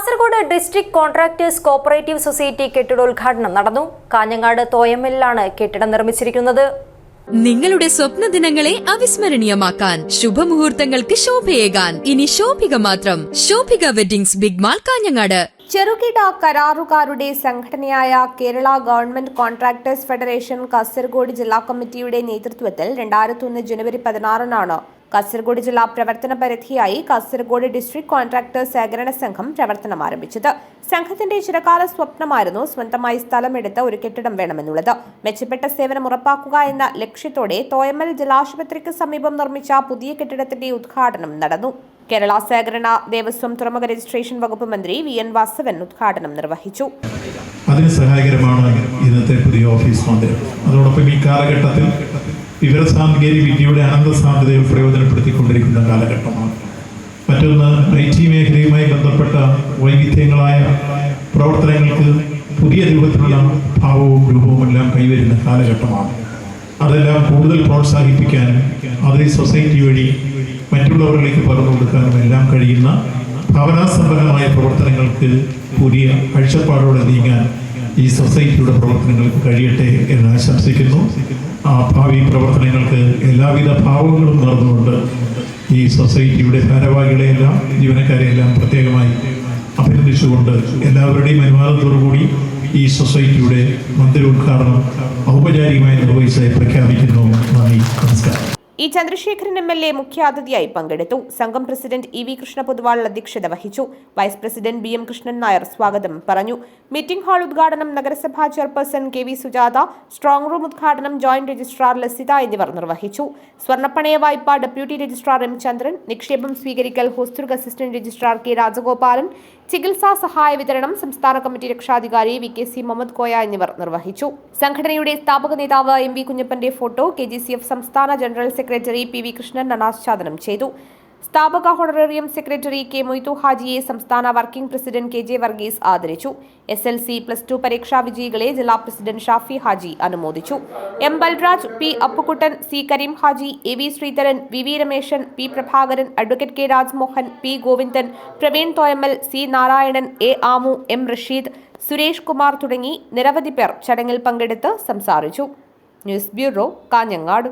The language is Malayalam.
Kasaragod district contractors cooperative society കെട്ടിടോദ്ഘാടനം നടന്നു. കാഞ്ഞങ്ങാട് തോയമ്മലിലാണ് കെട്ടിടം നിർമ്മിച്ചിരിക്കുന്നത്. നിങ്ങളുടെ സ്വപ്ന ദിനങ്ങളെ അവിസ്മരണീയമാക്കാൻ ശുഭമുഹൂർത്തങ്ങൾക്ക് ശോഭയേകാൻ. ഇനി ശോഭിക മാത്രം. Shobhika weddings big mall Kanhangad. ചെറുകിട കരാറുകാരുടെ സംഘടനയായ Kerala government contractors federation Kasaragod ജില്ലാ കമ്മിറ്റിയുടെ നേതൃത്വത്തിൽ രണ്ടായിരത്തി ജനുവരി പതിനാറിനാണ് കാസർഗോഡ് ജില്ലാ പ്രവർത്തന പരിധിയായി കാസർഗോഡ് ഡിസ്ട്രിക്ട് കോൺട്രാക്ടേഴ്സ് സഹകരണ സംഘം പ്രവർത്തനം ആരംഭിച്ചത്. സംഘത്തിന്റെ ചിരകാല സ്വപ്നമായിരുന്നു സ്വന്തമായി സ്ഥലമെടുത്ത് ഒരു കെട്ടിടം വേണമെന്നുള്ളത്. മെച്ചപ്പെട്ട സേവനം ഉറപ്പാക്കുക എന്ന ലക്ഷ്യത്തോടെ തോയമൽ ജലാശുപത്രിക്ക് സമീപം നിർമ്മിച്ച പുതിയ കെട്ടിടത്തിന്റെ ഉദ്ഘാടനം നടന്നു. കേരള സഹകരണ ദേവസ്വം തുറമുഖ രജിസ്ട്രേഷൻ വകുപ്പ് മന്ത്രി വി. എൻ. വാസവൻ ഉദ്ഘാടനം നിർവഹിച്ചു. അതിന് സഹായകരമാണ് ഇന്നത്തെ പുതിയ ഓഫീസ് മന്ദിരം അതോടൊപ്പം ഈ കാലഘട്ടത്തിൽ വിവരസാങ്കേതിക വിദ്യയുടെ അനന്ത സാധ്യതകൾ പ്രയോജനപ്പെടുത്തിക്കൊണ്ടിരിക്കുന്ന കാലഘട്ടമാണ്. മറ്റൊന്ന് ഐ ടി മേഖലയുമായി ബന്ധപ്പെട്ട വൈവിധ്യങ്ങളായ പ്രവർത്തനങ്ങൾക്ക് പുതിയ രൂപത്തിലുള്ള ഭാവവും രൂപവും എല്ലാം കൈവരുന്ന കാലഘട്ടമാണ്. അതെല്ലാം കൂടുതൽ പ്രോത്സാഹിപ്പിക്കാനും അത് സൊസൈറ്റി വഴി മറ്റുള്ളവരിലേക്ക് പകർന്നു കൊടുക്കാനും എല്ലാം കഴിയുന്ന ഭാവനാസമ്പന്നമായ പ്രവർത്തനങ്ങൾക്ക് പുതിയ കാഴ്ചപ്പാടോടെ നീങ്ങാൻ ഈ സൊസൈറ്റിയുടെ പ്രവർത്തനങ്ങൾക്ക് കഴിയട്ടെ എന്ന് ആശംസിക്കുന്നു. ആ ഭാവി പ്രവർത്തനങ്ങൾക്ക് എല്ലാവിധ ഭാവങ്ങളും നടന്നുകൊണ്ട് ഈ സൊസൈറ്റിയുടെ ഭാരവാഹികളെയെല്ലാം ജീവനക്കാരെയെല്ലാം പ്രത്യേകമായി അഭിനന്ദിച്ചുകൊണ്ട് എല്ലാവരുടെയും അനുവാദത്തോടുകൂടി ഈ സൊസൈറ്റിയുടെ മന്ദിരോദ്ഘാടനം ഔപചാരികമായി നിർവഹിച്ചതായി പ്രഖ്യാപിക്കുന്നു. നന്ദി. നമസ്കാരം. E Chandrasekharan M L A മുഖ്യാതിഥിയായി പങ്കെടുത്തു. സംഘം president E V Krishna Poduval അധ്യക്ഷത വഹിച്ചു. Vice president B M Krishnan Nair സ്വാഗതം പറഞ്ഞു. മീറ്റിംഗ് ഹാൾ ഉദ്ഘാടനം നഗരസഭാ chairperson K V Sujatha strong room ഉദ്ഘാടനം ജോയിന്റ് രജിസ്ട്രാർ ലസിത എന്നിവർ നിർവഹിച്ചു. സ്വർണപ്പണയ വായ്പ ഡെപ്യൂട്ടി രജിസ്ട്രാർ എം ചന്ദ്രൻ നിക്ഷേപം സ്വീകരിക്കൽ Hosdurg assistant registrar K Rajagopalan ചികിത്സാ സഹായ വിതരണം സംസ്ഥാന കമ്മിറ്റി രക്ഷാധികാരി V K C Muhammad Koya എന്നിവർ നിർവഹിച്ചു. സംഘടനയുടെ സ്ഥാപക നേതാവ് M V കുഞ്ഞപ്പന്റെ photo K G C F സംസ്ഥാന general secretary P V Krishnan അനാച്ഛാദനം ചെയ്തു. സ്ഥാപക ഹോണറേറിയം സെക്രട്ടറി കെ മൊയ്തു ഹാജിയെ സംസ്ഥാന working president K J Varghese ആദരിച്ചു. S L C plus two പരീക്ഷാ വിജയികളെ ജില്ലാ പ്രസിഡന്റ് ഷാഫി ഹാജി അനുമോദിച്ചു. M Balraj P Appukuttan C Karim Haji A V Sreedharan V V Rameshan P Prabhakaran advocate K Rajmohan P Govindan Praveen Thoyammal C Narayanan A Amu M Rasheed Suresh Kumar തുടങ്ങി നിരവധി പേർ ചടങ്ങിൽ പങ്കെടുത്ത് സംസാരിച്ചു. News bureau Kanhangad.